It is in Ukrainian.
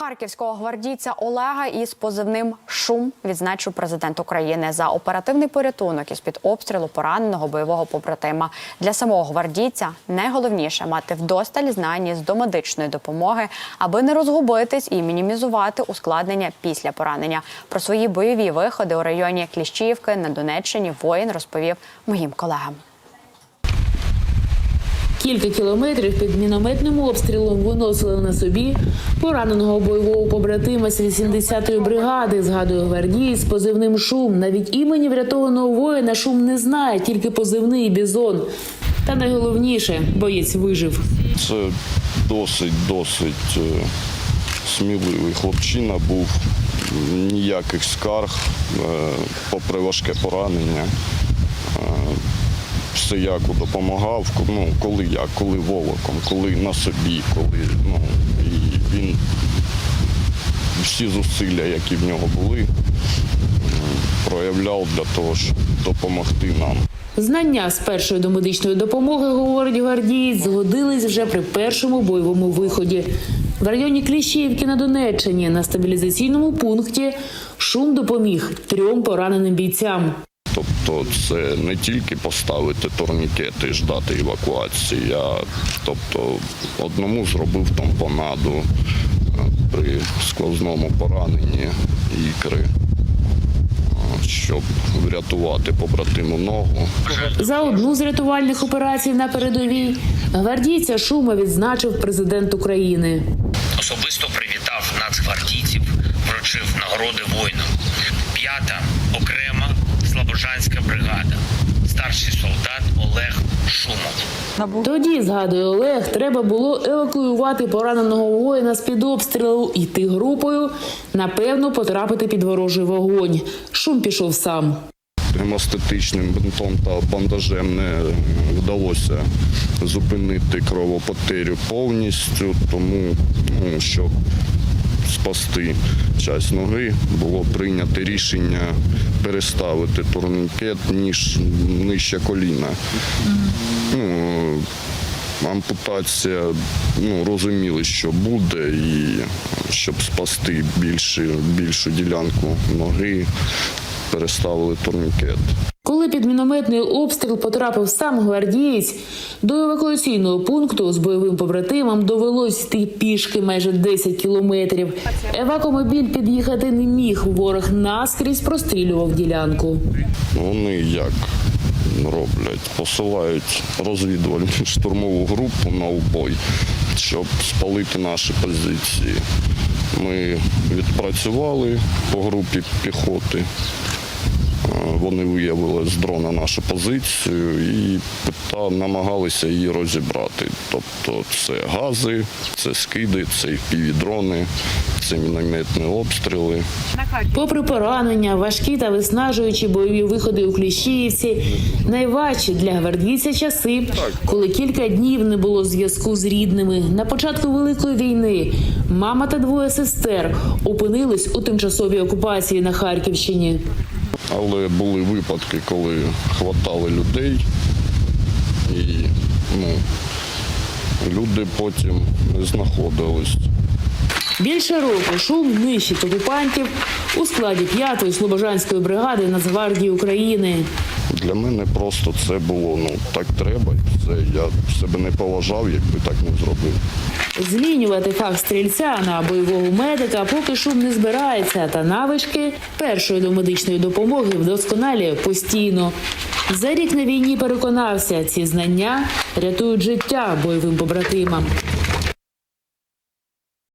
Харківського гвардійця Олега із позивним Шум відзначив президент України за оперативний порятунок із під обстрілу пораненого бойового побратима. Для самого гвардійця найголовніше мати вдосталь знань з домедичної допомоги, аби не розгубитись і мінімізувати ускладнення після поранення. Про свої бойові виходи у районі Кліщіївки на Донеччині воїн розповів моїм колегам. Кілька кілометрів під мінометним обстрілом виносили на собі пораненого бойового побратима з 80-ї бригади. Згадує гвардієць з позивним шум. Навіть імені врятованого воїна шум не знає, тільки позивний бізон. Та найголовніше боєць вижив. Це досить, досить е, сміливий хлопчина був. Ніяких скарг, е, попри важке поранення. Все як допомагав, ну, коли як, коли волоком, коли на собі, коли ну, і він всі зусилля, які в нього були, проявляв для того, щоб допомогти нам. Знання з першої домедичної допомоги, говорить гвардієць, згодились вже при першому бойовому виході. В районі Кліщіївки на Донеччині на стабілізаційному пункті шум допоміг трьом пораненим бійцям. Тобто це не тільки поставити турнікети і ждати евакуації, а тобто одному зробив тампонаду е, при сквозному пораненні ікри, е, щоб врятувати побратиму ногу. За одну з рятувальних операцій на передовій гвардійця Шума відзначив президент України. Особисто привітав нацгвардійців, вручив нагороди воїнам. П'ята окрема слобожанська бригада. Старший солдат Олег Шумов. Тоді, згадує Олег, треба було евакуювати пораненого воїна з під обстрілу, йти групою, напевно, потрапити під ворожий вогонь. Шум пішов сам. Гемостатичним бинтом та бандажем не вдалося зупинити кровопотерю повністю, тому ну, щоб спасти часть ноги, було прийнято рішення переставити турнікет ніж нижче коліна. Ну, ампутація, ну, розуміли, що буде, і щоб спасти більшу, більшу ділянку ноги, переставили турнікет. Коли під мінометний обстріл потрапив сам гвардієць, до евакуаційного пункту з бойовим побратимом довелось йти пішки майже 10 кілометрів. Евакомобіль під'їхати не міг. Ворог наскрізь прострілював ділянку. Вони як роблять? Посилають розвідувальну штурмову групу на убой, щоб спалити наші позиції. Ми відпрацювали по групі піхоти. Е, Вони виявили з дрона нашу позицію і пита- намагалися її розібрати. Тобто це гази, це скиди, це півдрони, це мінометні обстріли. Попри поранення, важкі та виснажуючі бойові виходи у Кліщіївці, найважчі для гвардійця часи, коли кілька днів не було зв'язку з рідними. На початку великої війни мама та двоє сестер опинились у тимчасовій окупації на Харківщині. Але були випадки, коли хватали людей, і ну, люди потім не знаходились. Більше року шум нищить окупантів у складі 5-ї слобожанської бригади Нацгвардії України. Для мене просто це було ну так треба. Це я себе не поважав, якби так не зробив. Змінювати фах стрільця на бойового медика поки шум не збирається, та навички першої домедичної допомоги вдосконалює постійно. За рік на війні переконався, ці знання рятують життя бойовим побратимам.